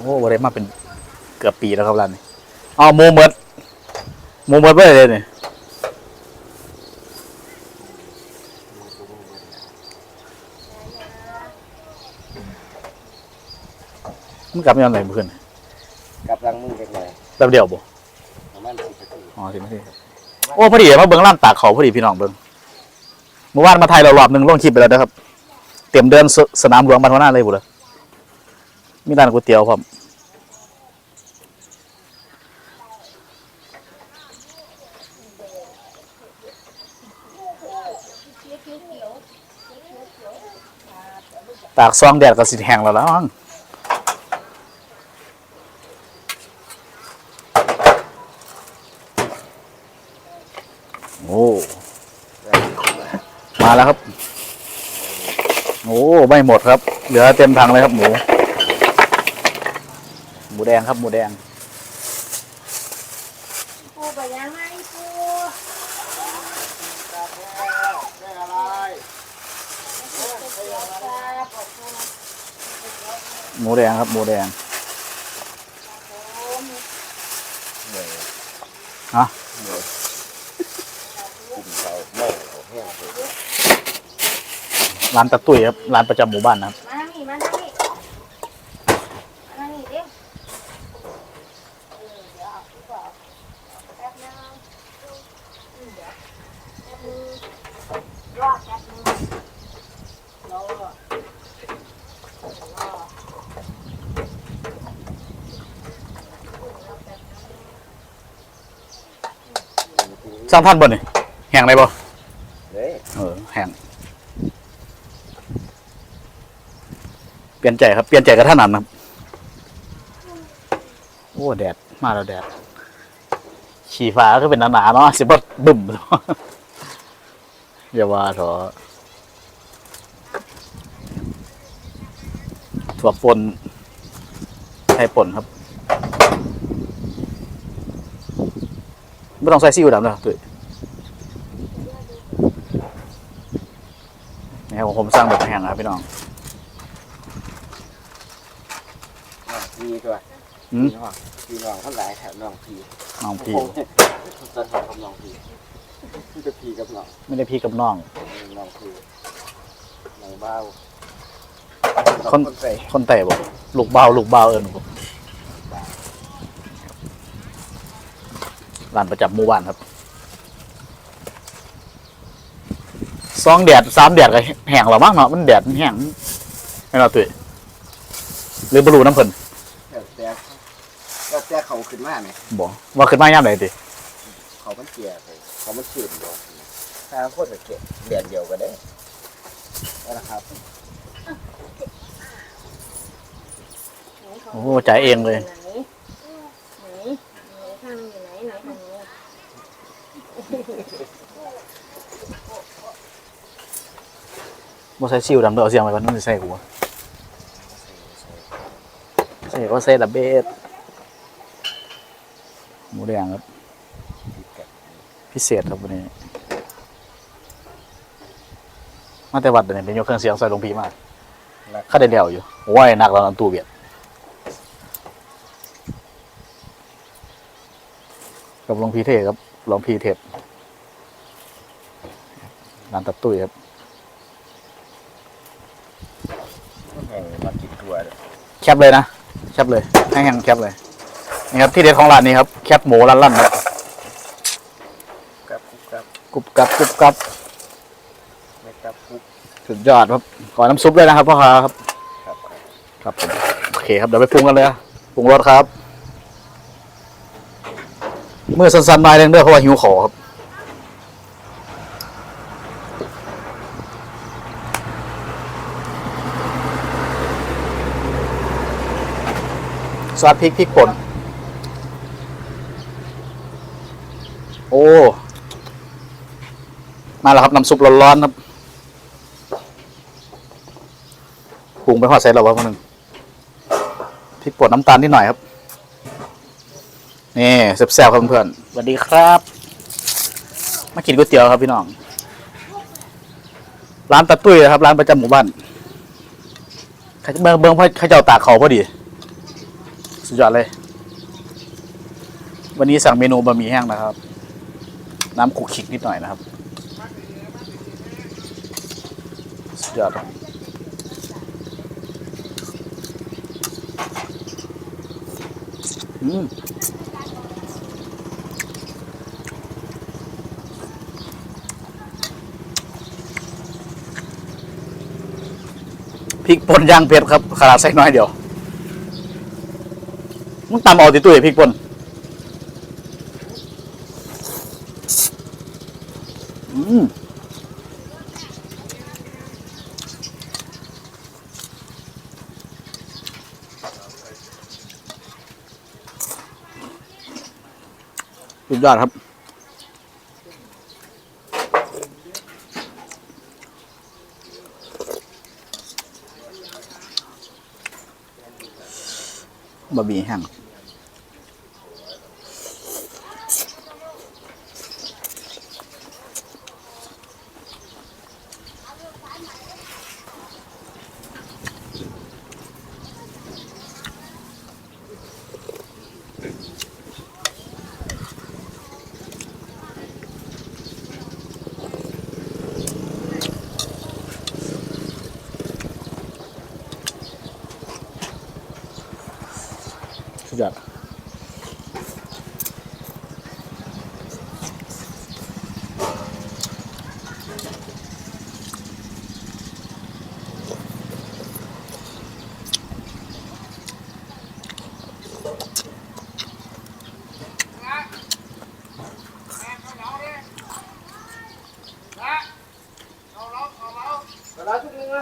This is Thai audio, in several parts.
โอ้วันนี้มาเป็นเกือบปีแล้วครับร้านนี้เอาโมเมิร์ดโมเมิร์ดไปเลยเนี่ยมันกลับมายังไงเพื่อนกับรังมือเล็กหน่อยแป๊บเดียวบ่ประมาณสิบนาทีอ๋อสิไม่ใช่ครับโอ้พอดีมาเบิ้งร้านตากเขาพอดีพี่น้องเบิ้งเมื่อวานมาไทยเรารอบหนึ่งลงคลิปไปแล้วนะครับ เตรียมเดินสสนามหลวงบ้านหัวหน้าเลยบุเลย มีร้านก๋วยเตี๋ยวพร้อมตากซองแดดก็สิแห้งแล้วแล้วมั้งโอ้ มาแล้วครับ โอ้ ไม่หมดครับ เหลือเต็มถังเลยครับหมู มูแดงครับหมูแดงปูไปยังไงปูได้อะไรหมูแดงครับหมูแดงฮะกินเขาไม่เขาแห้งเลยร้านตะตุ้ยครับร้านประจำหมู่บ้านนะครับ มานี่มานี่มานี่เด้เออเดี๋ยวเอาดีกว่าแป๊บนึงอืมเดี๋ยวแป๊บนึงรอแป๊บนึงรอรอ สร้างท่านบ่นี่แห้งได้บ่เฮ้ยเออแห้งเปลี่ยนใจครับเปลี่ยนใจกับท่านนั้นครับโอ้แดดมาแล้วแดดฉีฟ้าก็เป็นหนาๆเนาะสิบดบึ้มอย่าว่าเถอะถั่วปนไทยป่นครับไม่ต้องใส่ซีอิ๊วดำนะครับตุ้ย นี่ครับผมสร้างแบบแห้งนะครับพี่น้องน้องพีตัวหืมพี่น้องพี่น้องทั้งหลายแถวน้องพีน้องพี่จะถอดคำน้องพีพี่จะพีกับน้องไม่ได้พี่กับน้อง น้องพีน้องเบ้าคนใส่คนแต่บอกลูกเบาลูกเบาเอิญผมร้านประจำหมู่บ้านครับ สองแดดสามแดดก็แห้งแล้วมั้งเนาะมันแดดมันแห้งไม่เราตุ้ยหรือบรูน้ำเพิ่นแต่แต่แต่แต่เขาขึ้นมาไหมบอกว่าขึ้นมาย่ำไหนติเขามันเกลี่ยไปเขามันชื้นบ่ถ้าโคตรเกลี่ยเดือนเดียวกันได้นะครับโอ้จ่ายเองเลยไหนไหนไหนข้างอยู่ไหนไหนทางนี้ บ่ใส่ซิวดำเด้อเอาเสียงไปก่อนนั่นสิใส่หัวใส่ก็ใส่ละเบ็ดหมูแดงครับ พิเศษครับวันนี้ มาแต่วัดเนี่ยเป็นยกเครื่องเสียงใส่ลงพีมากข้าได้เดียวอยู่โอ้ยหนักแล้วนันตู้เบียดกับหลวงพีเทศครับหลวงพีเทศร้านตัดตุ้ยครับ แห้งมากินตัวเลย แค ปเลยนะ แคปเลยให้แห้งแคปเลย นี่ครับที่เด็ดของร้านนี้ครับ แคปหมูร้านลั่นครับกับกับกรุบกรับกรุบกรับไม่กับคุกสุดยอดครับ ขอน้ำซุปเลยนะครับพ่อค้าครับ ครับครับผมโอเคครับเดี๋ยวไปปรุงกันเลยนะปรุงรสครับ เมื่อสั้นๆหน่อยเรื่องเด้อเพราะว่าหิวขอครับ ซอสพริกพริกป่น โอ้ มาแล้วครับ น้ำซุปร้อนๆครับปรุงไปหอดใส่เราบ้างนึงพริกป่นน้ำตาลนิดหน่อยครับ นี่แซ่บๆครับเพื่อนๆสวัสดีครับ มากินก๋วยเตี๋ยวครับพี่น้อง ร้านตะตุ้ยนะครับ ร้านประจำหมู่บ้านเขาเบิ้งเบิ้งเขาเจ้าตากเขาพอดี สุดยอดเลย วันนี้สั่งเมนูบะหมี่แห้งนะครับ น้ำคุกคิกนิดหน่อยนะครับ สุดยอดครับอืมพริกป่นย่างเผ็ดครับขนาดใส่น้อยเดียว มึงตำเอาติตุ้ยพริกป่นอืมสุดยอดครับ บะหมี่แห้ง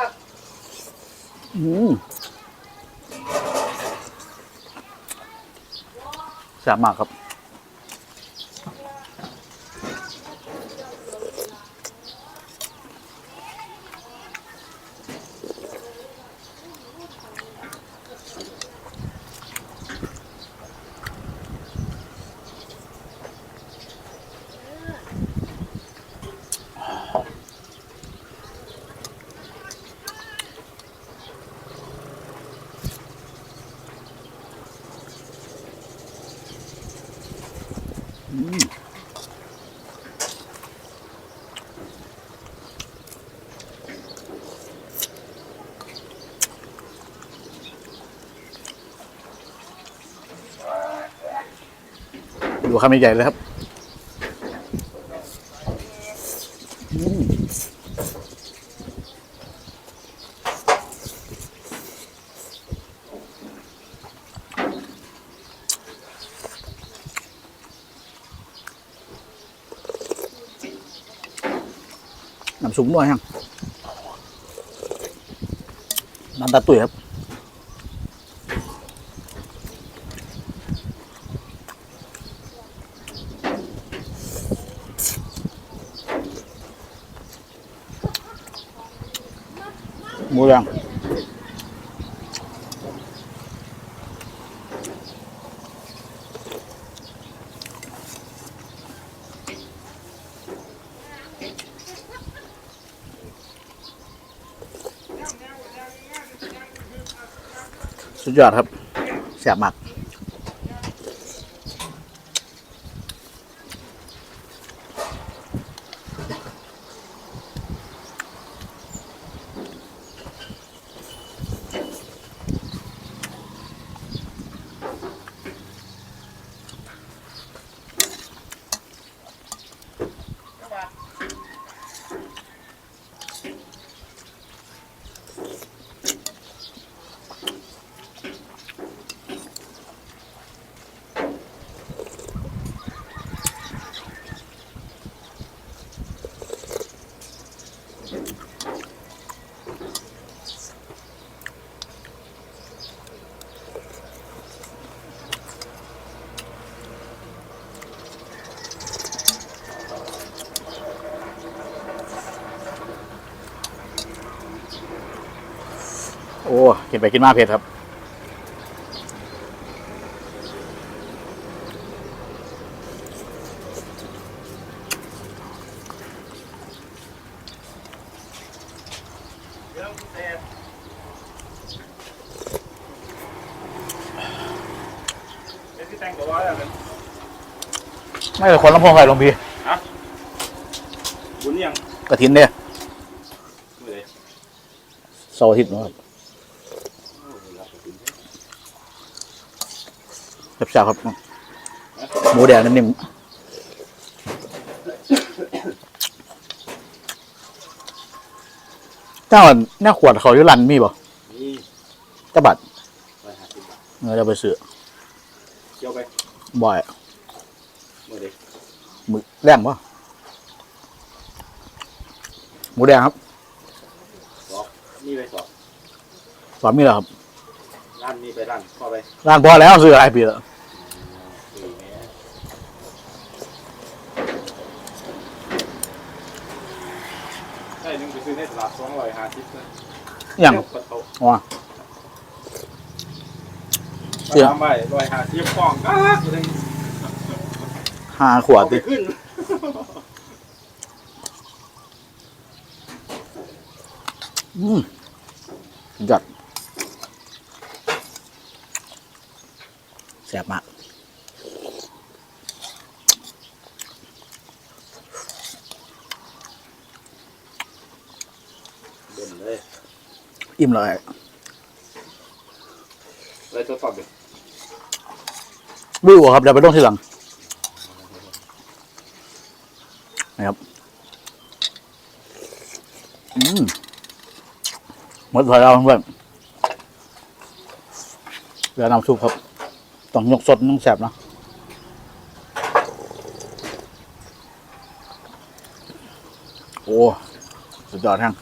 ครับอืมแซ่บมากครับ ดูคำใหญ่ๆเลยครับน้ำซุปด้วยยังน้ำตาตุ๋ยครับ สุดยอดครับแสบมาก โอ้กินไปกินมาเผ็ดครับเแต่งตัวว่าอะไรไม่เป็นคนลำโพงใครหลวงพี่บุญยังกระถินเนี่ยเมื่อไหร่เสาร์อาทิตย์เนาะครับ แซ่บๆครับ หมูแดงนิ่มๆเจ้าหน้าขวดเขาอยู่รันมีบ่นี่กระบัดร้อยห้าสิบบาทเออจะไปซื้อเกี่ยวไปบ่อยเมื่อไหร่หมึกแรมปะหมูแดงครับสอบนี่ไปสอบ สอนมีแล้วครับ ร้านนี้ไปร้านเข้าไปร้านพอแล้วซื้ออะไรปีแล้วสี่เมตรใช่หนึ่งไปซื้อในตลาดสองร้อยห้าสิบนะอย่างปะโตอ๋อมาทำไปร้อยห้าสิบฟองก็จะได้ห้าขวดเอาไปดิขึ้นอืมจัด แซ่บมากเด่นเลยอิ่มเลยเลยตัวสอบเด็กวิวครับเดี๋ยวไปลงทีหลังนะครับอืมหมดถอยเราเพื่อนเหลือน้ำซุปครับ ต้องยกสดต้องแซ่บเนาะโอ้ สุดยอดแห้ง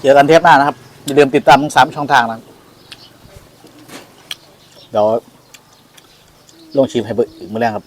เจอกันเทปหน้านะครับ อย่าลืมติดตามทั้งสามช่องทางนะเดี๋ยวลงชิมให้เบิร์อีกเมื่อแรงครับ